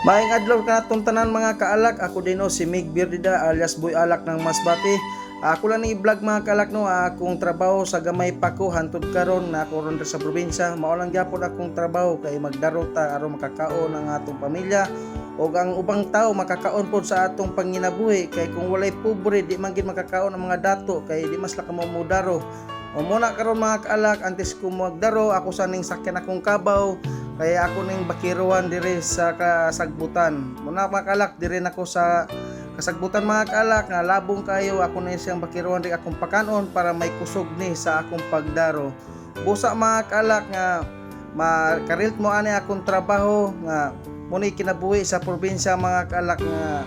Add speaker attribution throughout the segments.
Speaker 1: Maing adlaw ka natong tanan mga kaalak, ako din o si Mig Birdida alias Boy Alak ng Masbati. Ako lang ni vlog mga kaalak no, akong trabaho sa gamay pa ko hantod karon na ako ron sa probinsya. Mao lang gyapon akong trabaho kay magdarot ta aron makakaon ang atong pamilya o ang ubang tao makakaon pod sa atong panginabuhi kay kung walay pobre di man gid makakaon ang mga dato kay di mas la ka mamudaro. O muna karon mga kaalak antes ko magdaro ako sa ning sakyan akong kabaw kaya ako ning bakiruan dire sa kasagbutan. Muna mga kaalak dire nako sa kasagbutan mga kaalak nga labong kayo ako na siyang bakiruan rin akong pakanon para may kusog ni sa akong pagdaro. Busa mga kaalak nga makarilt mo ani akong trabaho nga muni kinabuhi sa probinsya mga kaalak nga,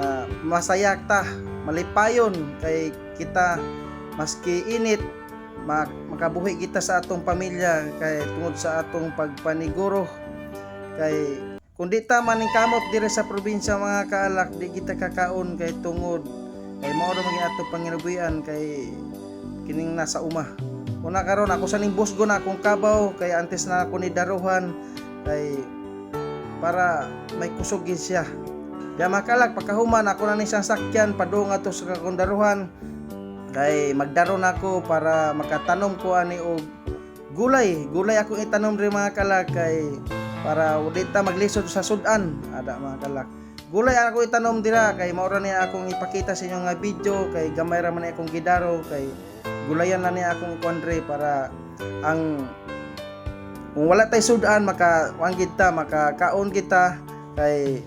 Speaker 1: nga masaya ta malipayon kay kita maski init mak makabuhi kita sa atong pamilya kay tungod sa atong pagpaniguro. Kay kung di ta maning kamot dire sa probinsya mga kaalak di kita kakaon kay tungod. Kay mao ra maging atong panginabuhian kay kining nasa uma. Una karon ako sa ning busgo na akong kabaw kay antes na ako ni daruhan kay para may kusogin siya. Diya makalak pagkahuman ako na ni siyang sakyan padung ato sa kakundaruhan kay magdaro na ako para makatanom ko ani og gulay. Gulay ako itanom rin mga kalak kay para ulit ta maglisod sa sudan. Ada mga kalak. Gulay ako itanom dira kay maura niya akong ipakita sa inyo nga video kay gamay ra man akong gidaro kay gulayan na niya akong kondre para ang kung wala tay sudan maka wanggid ta makakaon kita kay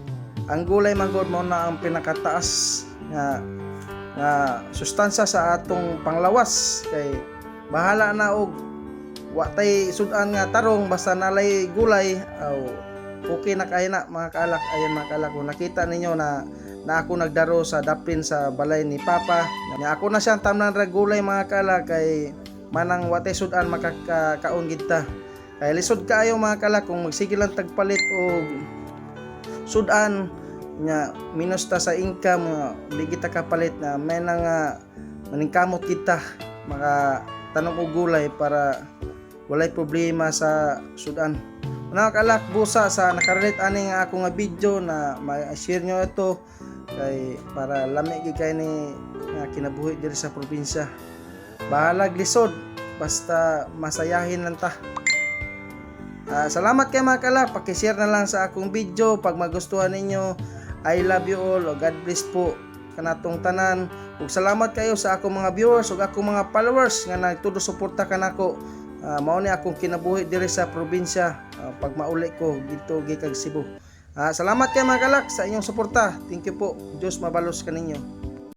Speaker 1: ang gulay man gud mo na ang pinakataas nga nga sustansya sa atong panglawas. Kay bahala na og wa tay sudan nga tarong basta nalay gulay aw okay na kay na mga kaalak. Ayan mga kaalak kung nakita ninyo na na ako nagdaro sa dapin sa balay ni Papa nga ako na siyang tamnan ra gulay mga kaalak kay manang wa tay sudan makakaon gid ta kay lisod kaayo mga kaalak kung magsige lang tagpalit og sudan nga minus ta sa income nga di kita kapalit na may na nga maningkamot kita maka tanong og gulay para walay problema sa sudan mga kalak busa sa nakarelate ani nga ako nga video na ma-share nyo ito kay para lami kay ni nga kinabuhi diri sa probinsya bahalag lisod basta masayahin lang ta Ah, salamat kay mga kala, paki-share na lang sa akong video pag magustuhan ninyo. I love you all God bless po kanatong tanan. Ug salamat kayo sa akong mga viewers ug akong mga followers nga nagtudo suporta kanako. Ah, mao ni akong kinabuhi diri sa probinsya ah, pag mauli ko dito gikag Cebu. Ah, salamat kay mga kalak sa inyong suporta. Thank you po. Diyos mabalos kaninyo.